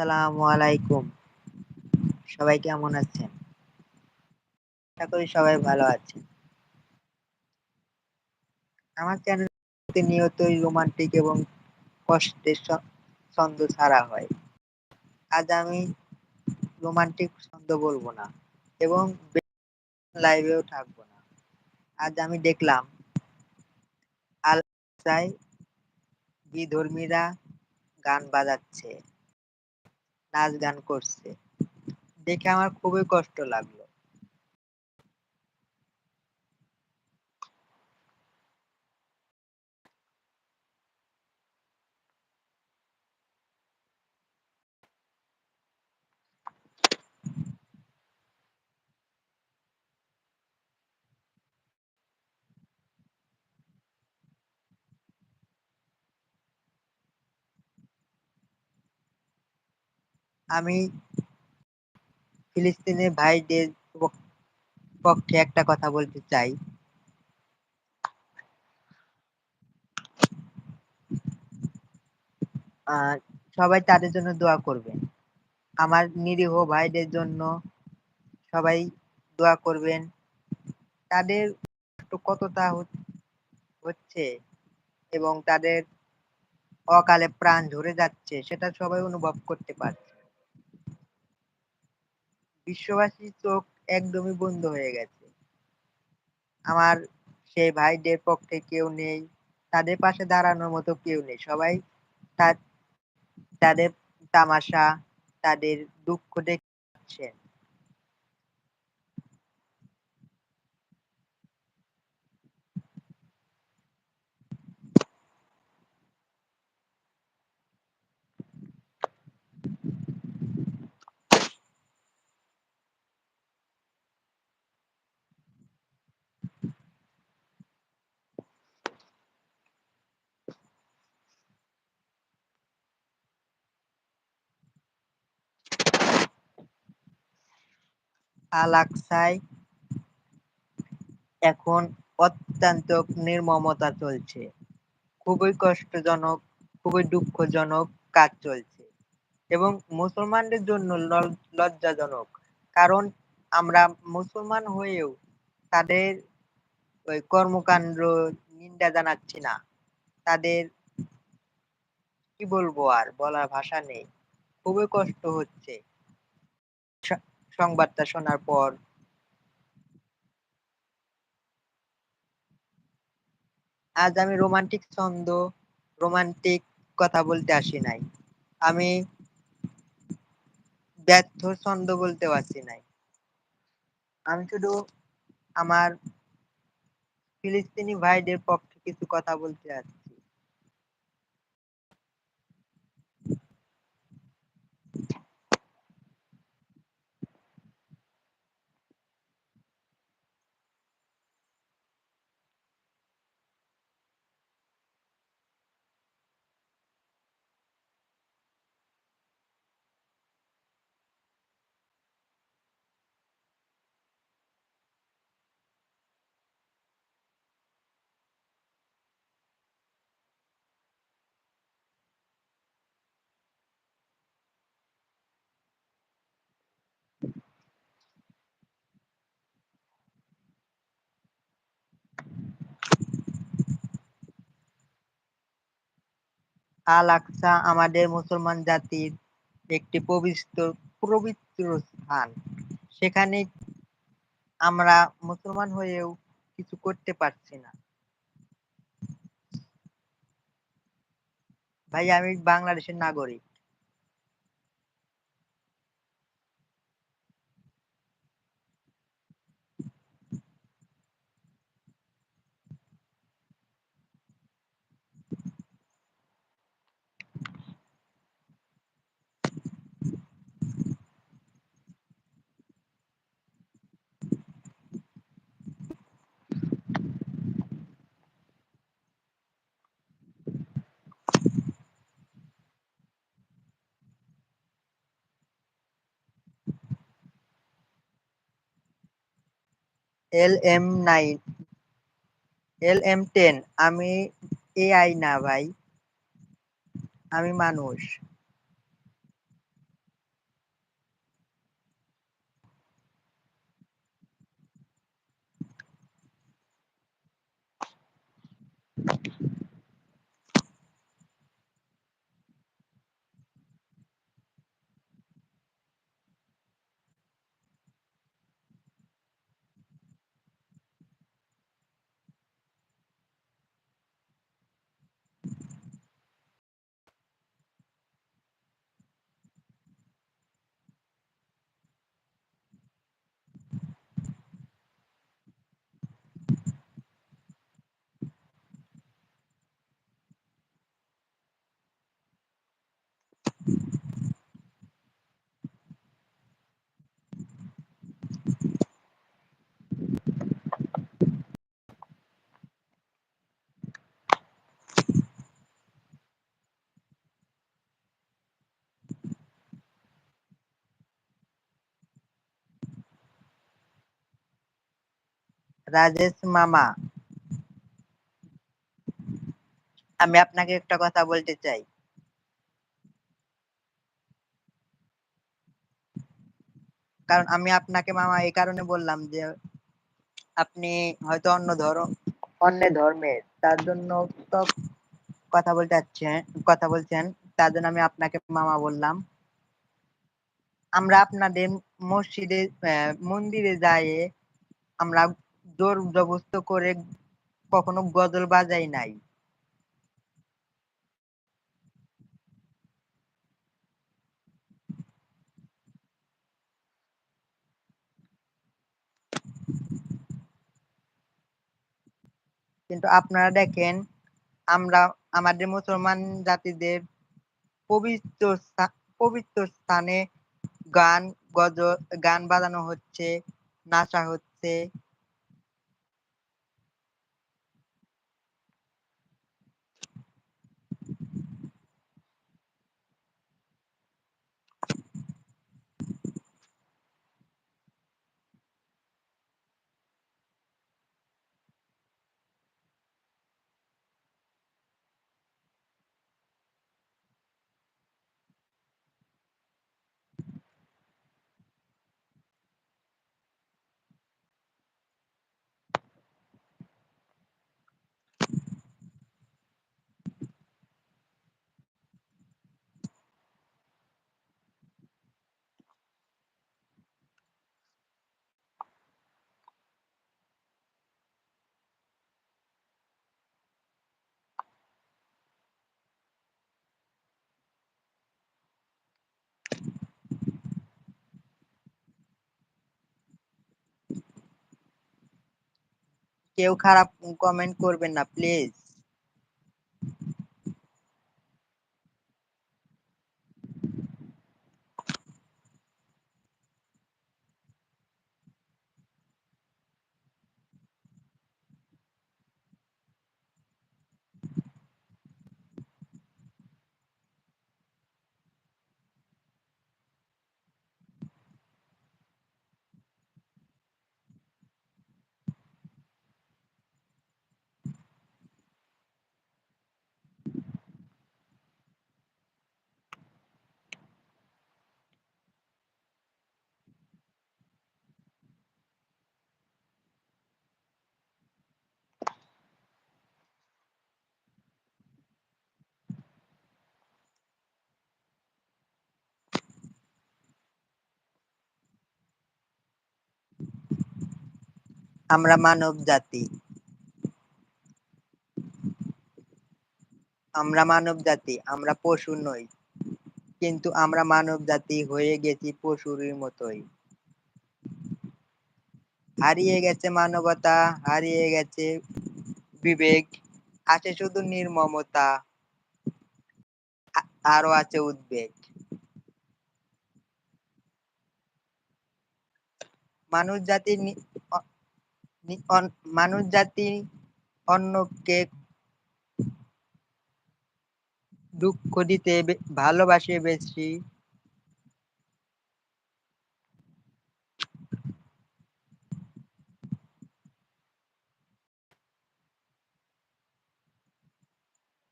আসসালামু আলাইকুম। সবাই কেমন আছেন? আশা করি সবাই ভালো আছে আমার চ্যানেল প্রতিনিয়তই রোমান্টিক এবং কষ্টের ছন্দ ছাড়া হয়। আজ আমি রোমান্টিক ছন্দ বলব না এবং লাইভেও থাকব না। আজ আমি দেখলাম আলসায় বিধর্মীরা গান বাজাচ্ছে। নাচ গান করছে। দেখে আমার খুবই কষ্ট লাগল। আমি ফিলিস্তিনের ভাইদের পক্ষে একটা কথা বলতে চাই। সবাই তাদের জন্য দোয়া করবেন। আমার নিরীহ ভাইদের জন্য সবাই দোয়া করবেন। তাদের কতটা হচ্ছে এবং তাদের অকালে প্রাণ ঝরে যাচ্ছে, সেটা সবাই অনুভব করতে পারছে বিশ্ববাসীর চোখ একদমই বন্ধ হয়ে গেছে। আমার সেই ভাইদের পক্ষে কেউ নেই, তাদের পাশে দাঁড়ানোর মতো কেউ নেই। সবাই তাদের তামাশা, তাদের দুঃখ দেখছেন আল-আকসায় এখন অত্যন্ত নির্মমতা চলছে। খুবই কষ্টজনক, খুবই দুঃখজনক কাজ চলছে। এবং মুসলমানদের জন্য লজ্জাজনক। কারণ আমরা মুসলমান হয়েও তাদের ওই কর্মকাণ্ড নিন্দা জানাচ্ছি না। তাদের কি বলব আর বলার ভাষা নেই। খুবই কষ্ট হচ্ছে। সংবাদটা শোনার পর। আজ আমি রোমান্টিক ছন্দ, রোমান্টিক কথা বলতে আসি নাই। আমি ব্যর্থ ছন্দ বলতে আসি নাই। আমি শুধু আমার ফিলিস্তিনি ভাইদের পক্ষে কিছু কথা বলতে আসছি আল-আকসা আমাদের মুসলমান জাতির একটি পবিত্র পবিত্র স্থান। সেখানে আমরা মুসলমান হয়েও কিছু করতে পারছি না। ভাই, আমি বাংলাদেশের নাগরিক। L M nine L M ten আমি এআই না ভাই আমি মানুষ রাজেশ মামা। আমি আপনাকে একটা কথা বলতে চাই। কারণ আমি আপনাকে মামা এই কারণে বললাম যে, আপনি হয়তো অন্য ধর্ম অন্য ধর্মের, তার জন্য তো কথা বলতে চাচ্ছেন কথা বলছেন, তার জন্য আমি আপনাকে মামা বললাম। আমরা আপনাদের মসজিদে মন্দিরে যাই আমরা জোর জবস্ত করে কখনো গজল বাজাই নাই। কিন্তু আপনারা দেখেন, আমরা আমাদের মুসলমান জাতিদের পবিত্র পবিত্র স্থানে গান গজ, গান বাজানো হচ্ছে, নাচা হচ্ছে। কেউ খারাপ কমেন্ট করবেন না প্লিজ আমরা মানব জাতি। আমরা মানব জাতি, আমরা পশু নই। কিন্তু আমরা মানব জাতি হয়ে গেছি পশুর মতোই। হারিয়ে গেছে মানবতা, হারিয়ে গেছে বিবেক, আছে শুধু নির্মমতা আরও আছে উদ্বেগ। মানুষ জাতির মানুষ জাতি অন্যকে দুঃখ দিতে ভালোবাসে বেশি।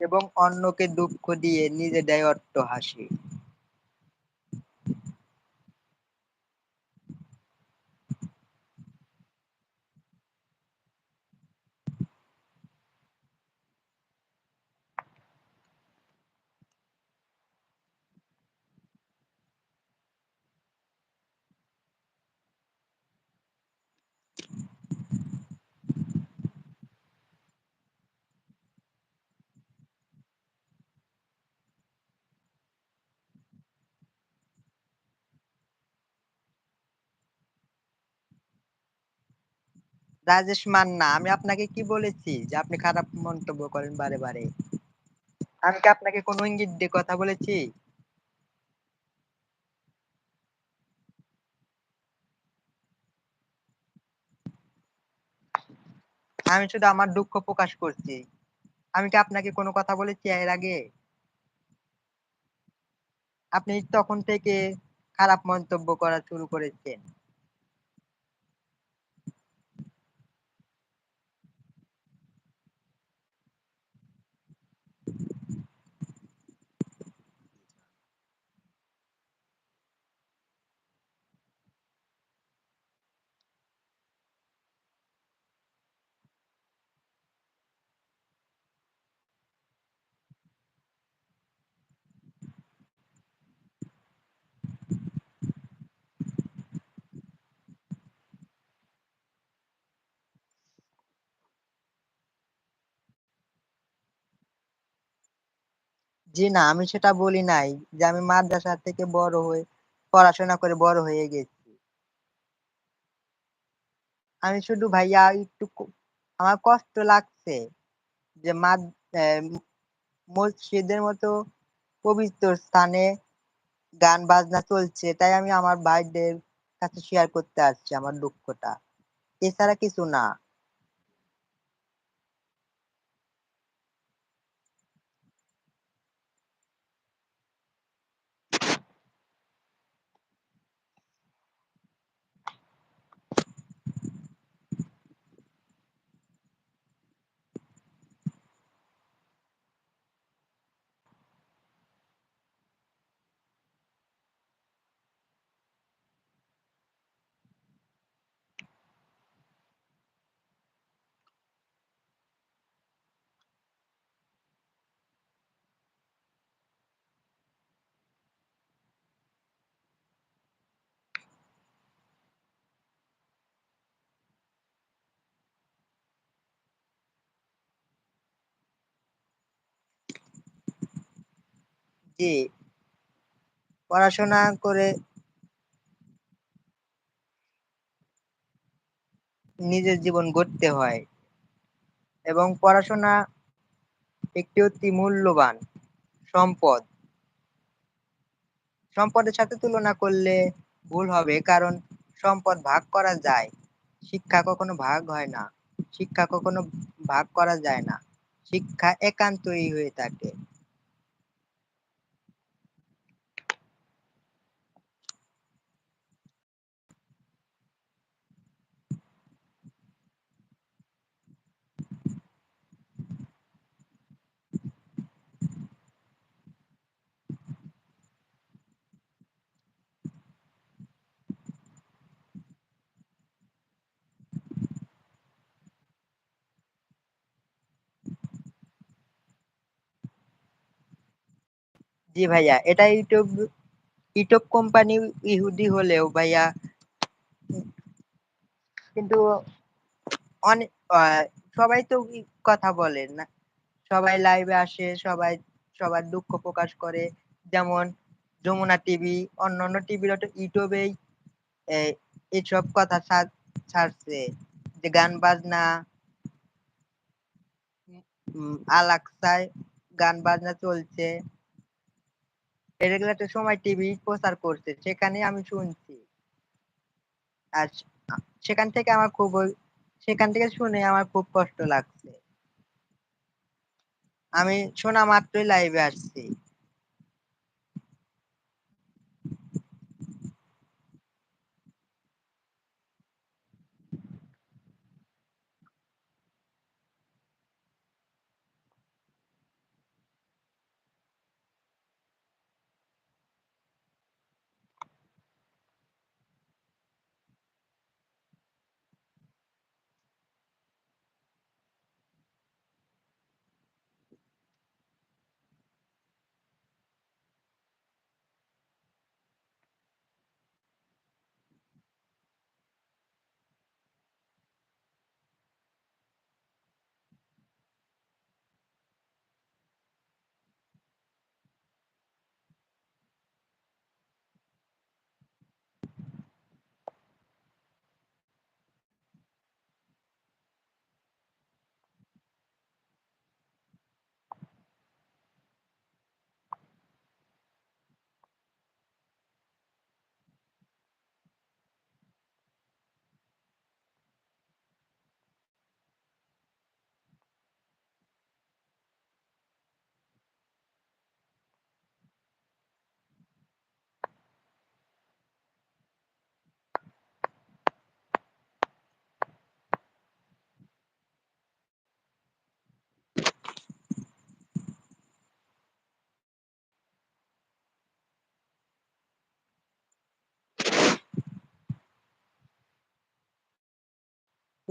এবং অন্যকে দুঃখ দিয়ে নিজে দেয় অট্ট হাসি রাজেশ মান্না, আমি আপনাকে কি বলেছি যে আপনি খারাপ মন্তব্য করেন বারে বারে? আমি কি আপনাকে কোনো ইঙ্গিত দিয়ে কথা বলেছি? আমি শুধু আমার দুঃখ প্রকাশ করছি। আমি কি আপনাকে কোনো কথা বলেছি এর আগে? আপনি তখন থেকে খারাপ মন্তব্য করা শুরু করেছেন। জি না, আমি সেটা বলি নাই যে আমি মাদ্রাসা থেকে বড় হয়ে পড়াশোনা করে বড় হয়ে গেছি। আমি শুধু ভাইয়া একটু আমার কষ্ট লাগছে যে মাদ মসজিদের মতো পবিত্র স্থানে গান বাজনা চলছে, তাই আমি আমার ভাইদের কাছে শেয়ার করতে আসছি আমার দুঃখটা। এছাড়া কিছু না। জি পড়াশোনা করে নিজের জীবন গড়তে হয় এবং পড়াশোনা একটি অতি মূল্যবান সম্পদ। সম্পদের সাথে তুলনা করলে ভুল হবে কারণ সম্পদ ভাগ করা যায়, শিক্ষা কখনো ভাগ হয় না, শিক্ষা কখনো ভাগ করা যায় না, শিক্ষা একান্তই হয়ে থাকে। জি ভাইয়া, এটা ইউটিউব ইউটিউব কোম্পানি ইহুদি হলেও ভাইয়া কিন্তু অনেক সবাই তো কথা বলে না। সবাই লাইভে আসে, সবাই, সবার দুঃখ প্রকাশ করে। যেমন যমুনা টিভি অন্যান্য টিভির ইউটিউবেই এই এইসব কথা ছাড়ছে। যে গান বাজনা আলাক্সায় গান বাজনা চলছে। এগুলো একটা সময় টিভি প্রচার করছে, সেখানে আমি শুনছি। আর সেখান থেকে আমার খুব সেখান থেকে শুনে আমার খুব কষ্ট লাগছে। আমি শোনা মাত্রই লাইভে আসছি।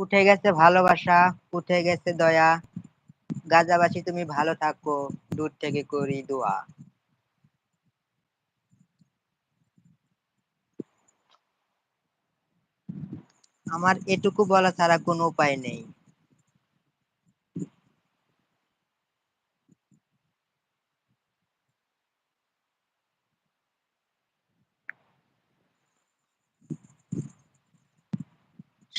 উঠে গেছে ভালোবাসা, উঠে গেছে দয়া। গাজাবাসী, তুমি ভালো থাকো। দূর থেকে করি দোয়া। আমার এটুকু বলা ছাড়া কোনো উপায় নেই।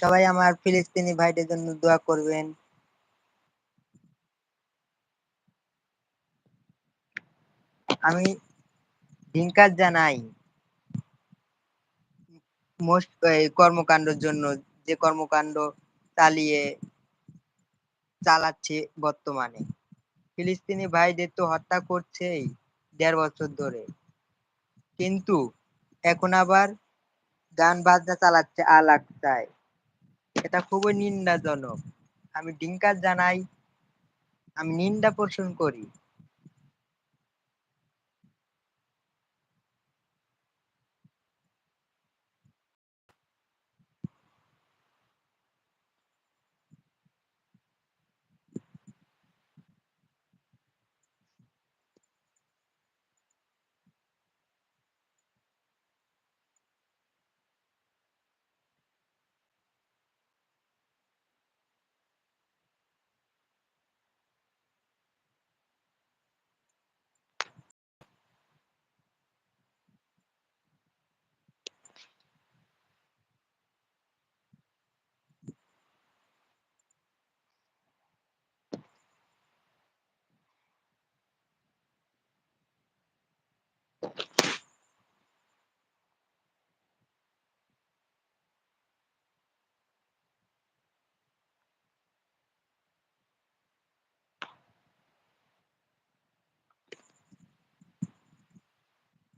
সবাই আমার ফিলিস্তিনি ভাইদের জন্য দোয়া করবেন। আমি ধিঙ্কার জানাই মোস্ট কর্মকাণ্ডের জন্য, যে কর্মকাণ্ড চালিয়ে চালাচ্ছে বর্তমানে। ফিলিস্তিনি ভাইদের তো হত্যা করছেই দেড় বছর ধরে। কিন্তু এখন আবার গান বাজনা চালাচ্ছে আল আকসায় এটা খুবই নিন্দাজনক। আমি ডিঙ্কার জানাই আমি নিন্দা পোষণ করি।